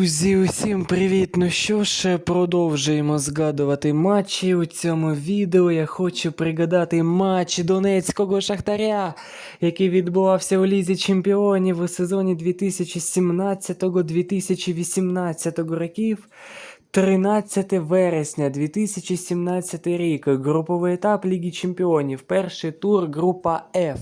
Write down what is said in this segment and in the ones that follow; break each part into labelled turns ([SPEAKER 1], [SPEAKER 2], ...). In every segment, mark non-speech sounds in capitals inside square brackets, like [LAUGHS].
[SPEAKER 1] Друзі, усім привіт! Ну що ж, продовжуємо згадувати матчі. У цьому відео я хочу пригадати матч Донецького Шахтаря, який відбувався у Лізі Чемпіонів у сезоні 2017-2018 років. 13 вересня 2017 рік. Груповий етап Ліги Чемпіонів. Перший тур група F.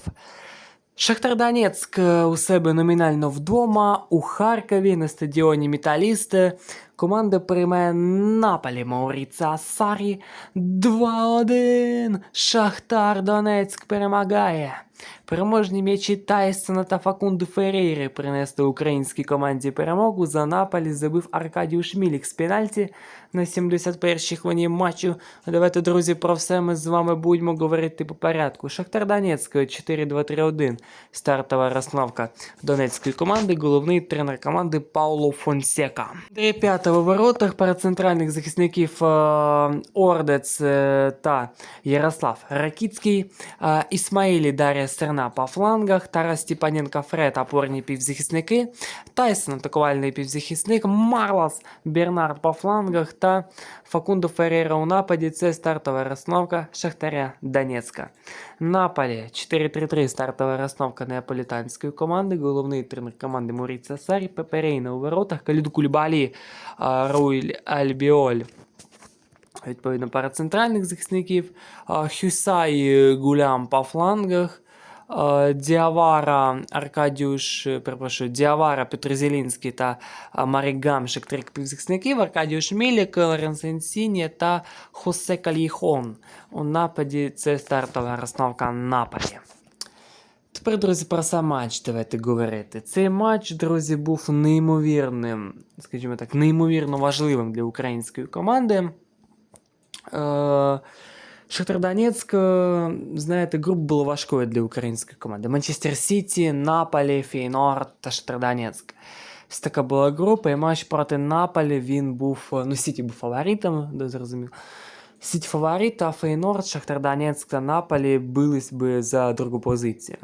[SPEAKER 1] Шахтар Донецьк е, у себе номінально вдома у Харкові на стадіоні Металісти. Команда приймає Наполі Мауріца Сарі 2-1. Шахтар Донецьк перемагає. Переможні м'ячі Тайсона та Факунду Феррейри принесли українській команді перемогу. За Наполі забив Аркадій Шмілік з пенальті на 71-й хвилині матчу. Давайте, друзі, про все ми з вами будемо говорити по порядку. Шахтар Донецьк 4-2-3-1. Стартова розстановка донецької команди. Головний тренер команди Пауло Фонсека. Андрій П'ятого воротах перед центральних захисників е, Ордець е, та Ярослав Ракіцький. Е, Ісмаїлі Дар'я Стерна по флангах. Тарас Степаненко Фред опорні півзахисники. Тайсон атакувальний півзахисник. Марлас Бернард по флангах та Факундо Феррейра у нападі. Це стартова розстановка Шахтаря Донецька. Наполі 4-3-3 стартова розстановка неаполітанської команди. Головний тренер команди Муріца Сарі, Пеперейна у воротах, Каліду Кульбалі, Руйль Альбіоль. Відповідно, пара центральних захисників. Хюсай Гулям по флангах. А, Діавара Аркадіуш, е, перепрошую, Діавара Петрозелінський та а, Марік Гамшик три півзахисників, Аркадіуш Мілік, Лоренс Інсіні та Хосе Каліхон. У нападі це стартова розстановка Наполі. Тепер, друзі, про сам матч давайте говорити. Цей матч, друзі, був неймовірним, скажімо так, неймовірно важливим для української команди. Е, Шахтар Донецьк, е, знаєте, груп було важкою для української команди. Манчестер Сіті, Наполі, Фейнорд та Шахтар Донецьк. Ось така була група, і матч проти Наполі він був. е, Ну, Сіті був фаворитом, де зрозумів. Сіті фаворит, а Фейнорд, Шахтар Донецьк та Наполі бились би за другу позицію.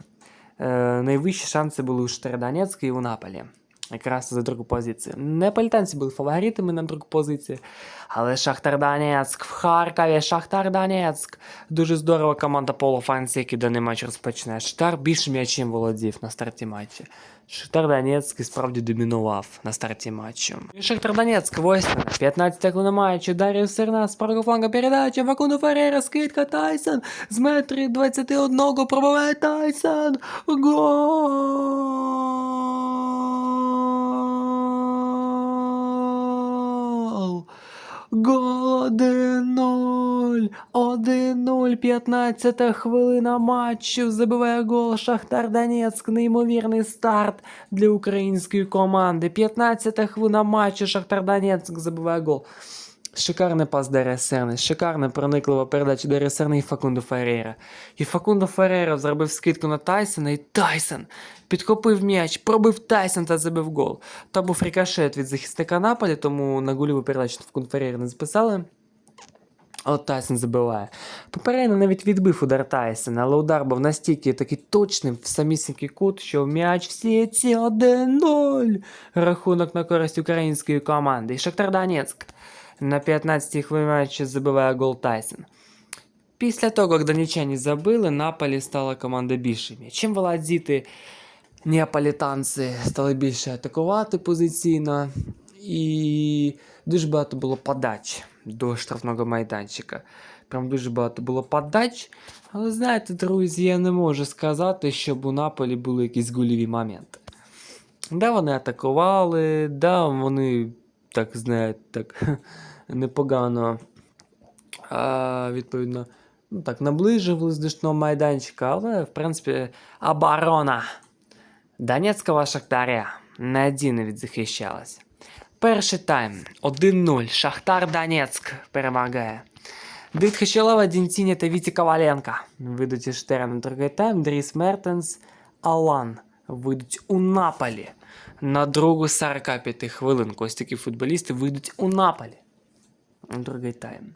[SPEAKER 1] Е, найвищі шанси були у Шахтара Донецька і у Наполі. Якраз за другу позицію. Неаполітанці були фаворитами на другу позицію. Але Шахтар Донецьк в Харкові, Шахтар Донецьк. Дуже здорова команда Поло Фансіки даний матч розпочинає. Шахтар більше м'ячем володів на старті матчу. Шахтар Донецьк справді домінував на старті матчу. Шахтар Донецьк, 8, 15 хвилина матчу. Дар'я Серна з правого фланга передача. Вакуну Феррера, скидка Тайсон. З метрі 21 пробиває Тайсон. Гол! Гол 1-0! 1-0, 15 хвилина матчу. Забиває гол Шахтар Донецьк. Неймовірний старт для української команди. 15 хвилина матчу. Шахтар Донецьк забиває гол. Шикарний пас Дар'я Серни, шикарна прониклива передача Дар'я Серни і Факундо Феррейра. І Факундо Феррейра зробив скидку на Тайсона, і Тайсон підхопив м'яч, пробив Тайсон та забив гол. Та був рикошет від захисника Наполі, тому на гольову передачу Факундо Феррейра не записали. А От Тайсон забиває. Попередньо навіть відбив удар Тайсона, але удар був настільки такий точним в самісінький кут, що м'яч в сіті 1-0. Рахунок на користь української команди. І Шахтар Донецьк на 15-й хвилині матчу забиває гол Тайсон. Після того, як донеччані забили, Наполі стала команда більше м'ячем володіти. Неаполітанці стали більше атакувати позиційно. І дуже багато було подач до штрафного майданчика. Прям дуже багато було подач. Але знаєте, друзі, я не можу сказати, щоб у Наполі були якісь гольові моменти. Да, вони атакували, да, вони, так знаєте, так [LAUGHS] непогано. А, відповідно, ну так, наближувались до штрафного майданчика, але, в принципі, оборона Донецького Шахтаря надійно відзахищалась. Перший тайм 1-0. Шахтар Донецьк перемагає. Давид Хачалова, Дінтіні та Віті Коваленко із Штера на другий тайм. Дріс Мертенс, Алан вийдуть у напалі. на другу 45 хвилинку. Ось такі футболісти вийдуть у напалі. другий тайм.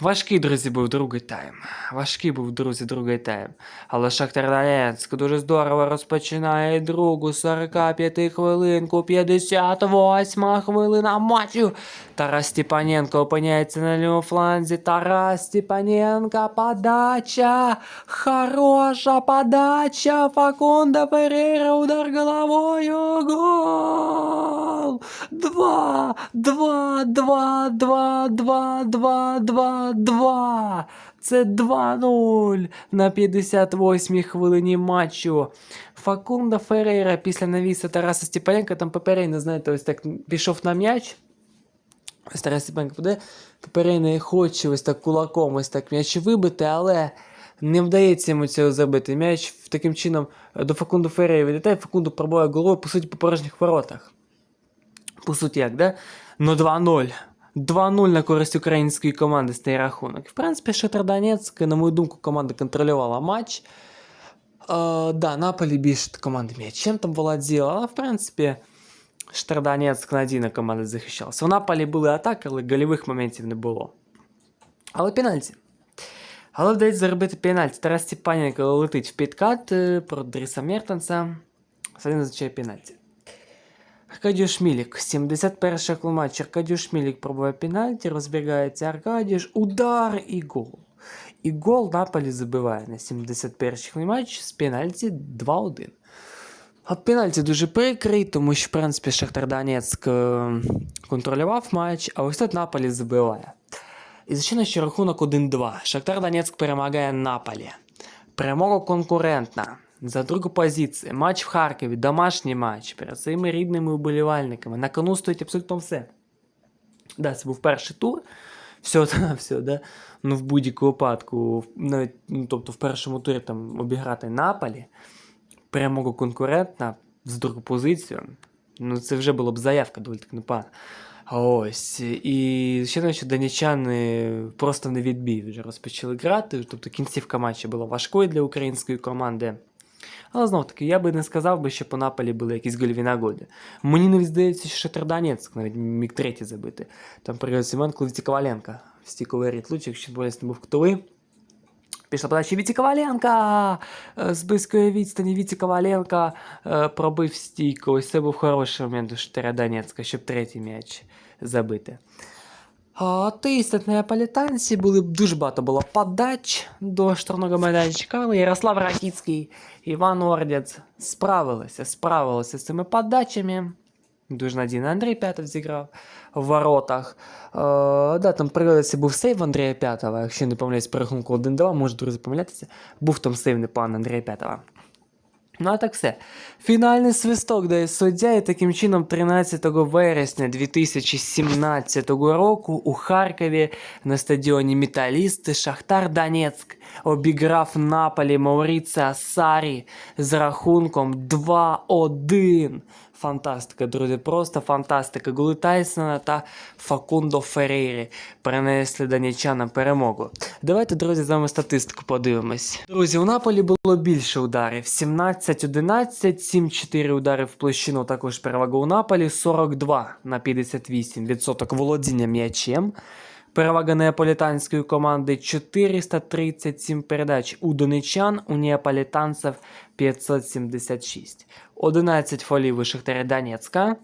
[SPEAKER 1] Важкий, друзі, був другий тайм. Важкий був, друзі, другий тайм. Але Шахтар Донецьк дуже здорово розпочинає другу 45 хвилинку, 58 хвилина матчу. Тарас Степаненко опиняється на лівому фланзі. Тарас Степаненко, подача. Хороша подача. Факунда Перейра, удар головою. Гол! Два, два, два, два, два, два, два, два. Це 2-0 на 58-й хвилині матчу. Факунда Ферейра після навісу Тараса Степаненка, там Пеперейна, знаєте, ось так пішов на м'яч. Ось Тарас Степаненко буде. Пеперейна хоче ось так кулаком ось так м'яч вибити, але не вдається йому цього зробити. М'яч таким чином до Факунду Ферейра відлітає, Факунду пробує головою, по суті, по порожніх воротах. По суті, як, да? Ну 2-0. 2-0 на користь української команди стає рахунок. В принципі, Шахтар Донецьк, на мою думку, команда контролювала матч. Е, да, Наполі більше команди м'ячем там володіла, але в принципі. Шахтар Донецьк надійно команда захищалася. У Наполі були атаки, але гольових моментів не було. Але пенальті. Але вдається заробити пенальті. Тарас Степаненко летить в підкат е, про Дріса Мертенса. Це назначає пенальті. Аркадіуш Мілік, 71 хвилин матч. Аркадіуш Мілік пробує пенальті, розбігається Аркадіуш, удар і гол. І гол Наполі забиває на 71 хвилин матч з пенальті 2-1. А пенальті дуже прикрий, тому що, в принципі, Шахтар Донецьк е, контролював матч, а ось тут Наполі забиває. І звичайно, що рахунок 1-2. Шахтар Донецьк перемагає Наполі. Перемога конкурентна. За другу позицію. Матч в Харкові, домашній матч перед своїми рідними уболівальниками. На кону стоїть абсолютно все. Да, це був перший тур. Все, та, все, да. Ну, в будь-якому випадку, навіть, ну, тобто в першому турі там обіграти Наполі, перемогу конкурентна з другу позицію. Ну, це вже була б заявка доволі таки непогана. Ось. І ще що донечани просто не відбій вже розпочали грати. Тобто кінцівка матчу була важкою для української команди. Але знов таки, я би не сказав би, що по Наполі були якісь гольові нагоди. Мені не здається, що Шахтар Донецьк навіть міг третій забити. Там привів Семен Віті Коваленка. В стіковий рід лучик, що болісний був ктовий. Пішла подача Віті Коваленка! Е, З близької відстані Віті Коваленка е, пробив стійку. Ось це був хороший момент у Шахтаря Донецька, щоб третій м'яч забити. А, Тиснуть неаполітанці, були дуже багато було подач до штрафного майданчика, але Ярослав Ракіцький, Іван Ордець справилися, справилися з цими подачами. Дуже надійно Андрій П'ятов зіграв в воротах. Е, да, там пригодиться був сейв Андрія П'ятова, якщо не помиляюсь, по рахунку 1-2, може друзі помилятися. Був там сейв не пан Андрія П'ятова. Ну а так все. Фінальний свисток дає суддя, і таким чином 13 вересня 2017 року у Харкові на стадіоні Металісти Шахтар Донецьк обіграв Наполі Мауріця Сарі з рахунком 2-1. Фантастика, друзі, просто фантастика. Голи Тайсона та Факундо Феррейрі принесли донечанам перемогу. Давайте, друзі, з вами статистику подивимось. Друзі, у Наполі було більше ударів: 17-11, 7-4 удари в площину. Також перевага у Наполі 42 на 58% володіння м'ячем. Перевага неаполітанської команди 437 передач у донечан, у неаполітанців 576. 11 фолів у Шахтаря Донецька,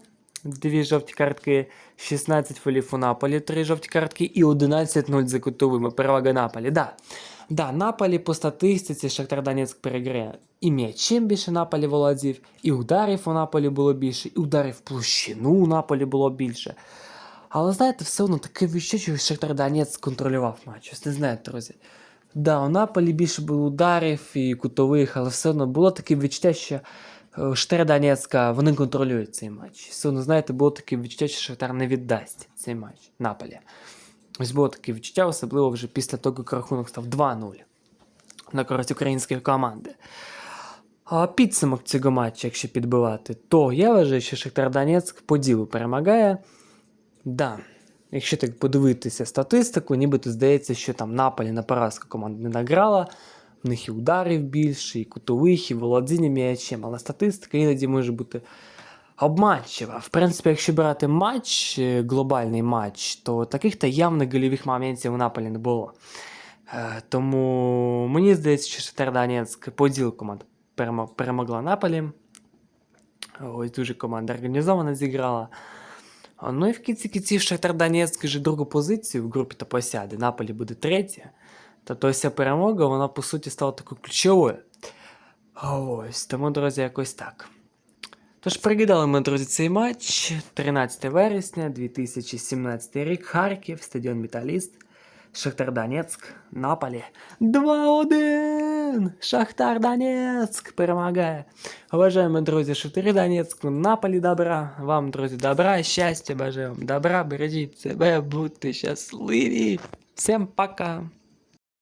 [SPEAKER 1] 2 жовті картки, 16 фолів у Наполі, 3 жовті картки і 11-0 за кутовими. Перевага Наполі. Да. Да, Наполі по статистиці Шахтар Донецьк переграє. І м'ячем більше Наполі володів, і ударів у Наполі було більше, і ударів в площину у Наполі було більше. Але знаєте, все одно таке відчуття, що Шахтар Донецьк контролював матч. Ось не знаєте, друзі. Да, у Наполі більше було ударів і кутових, але все одно було таке відчуття, що е, Шахтар Донецька, вони контролюють цей матч. Все одно, знаєте, було таке відчуття, що Шахтар не віддасть цей матч Наполі. Ось було таке відчуття, особливо вже після того, як рахунок став 2-0 на користь української команди. А підсумок цього матчу, якщо підбивати, то я вважаю, що Шахтар Донецьк по ділу перемагає. Да. Якщо так подивитися статистику, нібито здається, що там Наполі на поразку команда не награла, в них і ударів більше, і кутових, і володіння м'ячем, але статистика іноді може бути обманчива. В принципі, якщо брати матч, е, глобальний матч, то таких-то явних гольових моментів у Наполі не було. Е, Тому мені здається, що Шахтар поділ команд перемогла Наполі. Ось дуже команда організовано зіграла. Ну і в кінці кінців Шахтар Донецьк вже другу позицію в групі та посяде. Наполі буде третя. Тобто ця перемога, вона по суті стала такою ключовою. Ось, тому, друзі, якось так. Тож пригадали ми, друзі, цей матч 13 вересня 2017 рік. Харків, стадіон Металіст, Шахтар Донецьк, Наполі. 2-1! Шахтар Донецьк перемагає. Уважаємо, друзі, Шахтарі Донецьк, Наполі добра. Вам, друзі, добра, щастя, бажаю вам добра, бережіть себе, будьте щасливі. Всім пока!